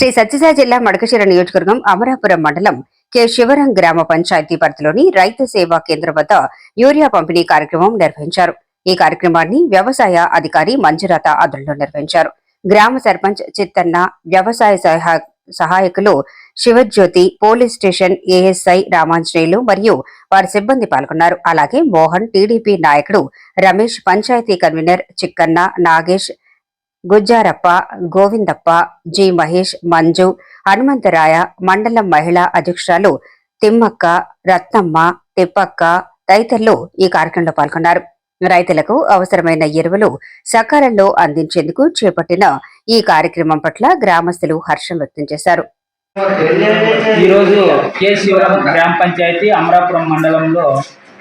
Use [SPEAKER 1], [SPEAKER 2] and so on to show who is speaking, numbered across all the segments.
[SPEAKER 1] శ్రీ సత్యసాయి జిల్లా మడకశిర నియోజకవర్గం అమరాపురం మండలం కె. శివరం గ్రామ పంచాయతీ పరిధిలోని రైతు సేవా కేంద్రం వద్ద యూరియా పంపిణీ కార్యక్రమం నిర్వహించారు. ఈ కార్యక్రమాన్ని వ్యవసాయ అధికారి మంజురాత ఆధ్వర్యంలో నిర్వహించారు. గ్రామ సర్పంచ్ చిత్తన్న వ్యవసాయ సహాయకులు Sivajyothi police station ASI Ramanjaneyulu మరియు వారి సిబ్బంది పాల్గొన్నారు. అలాగే మోహన్ టీడీపీ నాయకుడు రమేష్ పంచాయతీ కన్వీనర్ చిక్కన్న నాగేష్ గుజ్జారప్ప గోవిందప్ప జి. మహేష్ మంజు హనుమంతరాయ మండలం మహిళా అధ్యక్షురాలు తిమ్మక్క రత్నమ్మ తిప్పక్క తదితరులు ఈ కార్యక్రమంలో పాల్గొన్నారు. రైతులకు అవసరమైన ఎరువులు సకాలంలో అందించేందుకు చేపట్టిన ఈ కార్యక్రమం పట్ల గ్రామస్తులు హర్షం వ్యక్తం చేశారు.
[SPEAKER 2] ఈరోజు కె శివరం గ్రామ పంచాయతీ అమరాపురం మండలంలో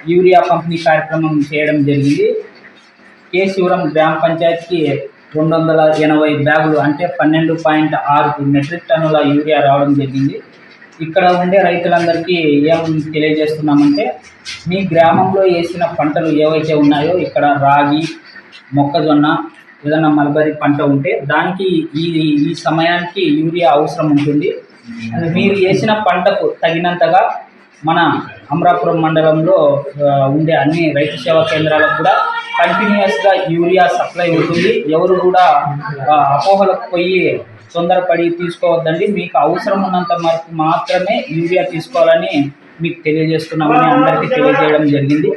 [SPEAKER 2] యూరియా పంపిణీ కార్యక్రమం చేయడం జరిగింది. కె శివరం గ్రామ పంచాయతీకి రెండు వందల ఎనభై బ్యాగులు అంటే పన్నెండు పాయింట్ ఆరు మెట్రిక్ టన్నుల యూరియా రావడం జరిగింది. ఇక్కడ ఉండే రైతులందరికీ ఏం తెలియజేస్తున్నామంటే మీ గ్రామంలో వేసిన పంటలు ఏవైతే ఉన్నాయో ఇక్కడ రాగి మొక్కజొన్న ఏదైనా మల్బరీ పంట ఉంటే దానికి ఈ ఈ సమయానికి యూరియా అవసరం ఉంటుంది. మీరు వేసిన పంటకు తగినంతగా మన అమరాపురం మండలంలో ఉండే అన్ని రైతు సేవా కేంద్రాలకు కూడా కంటిన్యూస్గా యూరియా సప్లై ఉంటుంది. ఎవరు కూడా అపోహలకు పోయి తొందరపడి తీసుకోవద్దండి. మీకు అవసరం ఉన్నంత వరకు మాత్రమే యూరియా తీసుకోవాలని మీకు తెలియజేస్తున్నామని అందరికీ తెలియజేయడం జరిగింది.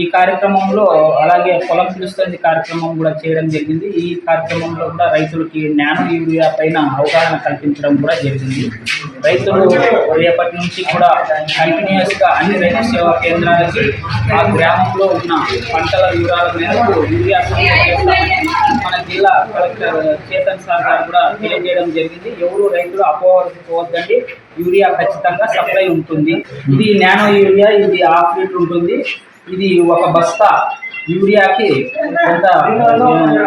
[SPEAKER 2] ఈ కార్యక్రమంలో అలాగే పొలం పిలుస్తుంది కార్యక్రమం కూడా చేయడం జరిగింది. ఈ కార్యక్రమంలో కూడా రైతులకి నానో యూరియా పైన అవగాహన కల్పించడం కూడా జరిగింది. రైతులు రేపటి నుంచి కూడా కంటిన్యూస్గా అన్ని రైతు సేవా కేంద్రాలకి ఆ గ్రామంలో ఉన్న పంటల వివరాల మేరకు యూరియా మన జిల్లా కలెక్టర్ చేతన్ సార్ గారు కూడా తెలియజేయడం జరిగింది. ఎవరు రైతులు అపోహలకు పోవద్దండి. యూరియా ఖచ్చితంగా సప్లై ఉంటుంది. ఇది నానో యూరియా ఇది హాఫ్ లీటర్ ఉంటుంది. ఇది ఒక బస్తా యూరియాకి ఎంత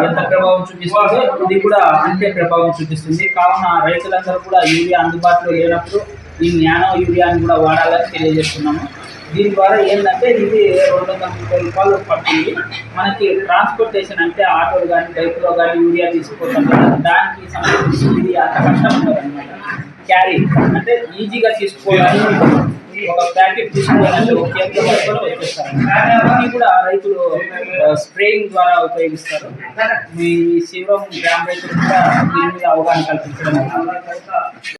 [SPEAKER 2] ఎంత ప్రభావం చూపిస్తుందో? ఇది కూడా అంతే ప్రభావం చూపిస్తుంది. కావున రైతులందరూ కూడా యూరియా అందుబాటులో లేనప్పుడు ఈ నానో యూరియాని కూడా వాడాలని తెలియజేస్తున్నాము. దీని ద్వారా ఏంటంటే ఇది రెండు వందల ముప్పై రూపాయలు పడుతుంది. మనకి ట్రాన్స్పోర్టేషన్ అంటే ఆటోలు కానీ బైక్లో కానీ యూరియా తీసుకోవటం దానికి సంబంధించి ఇది అంత కష్టం ఉండదు అనమాట క్యారీ అంటే ఈజీగా తీసుకోవడానికి ఒక ప్యాకెట్ తీసుకోవాలంటే ఒక కేంద్రం వచ్చేస్తారు ఇది కూడా రైతులు స్ప్రేయింగ్ ద్వారా ఉపయోగిస్తారు. మీ శివరం గ్రామ రైతులు కూడా దీని మీద అవగాహన కల్పించడం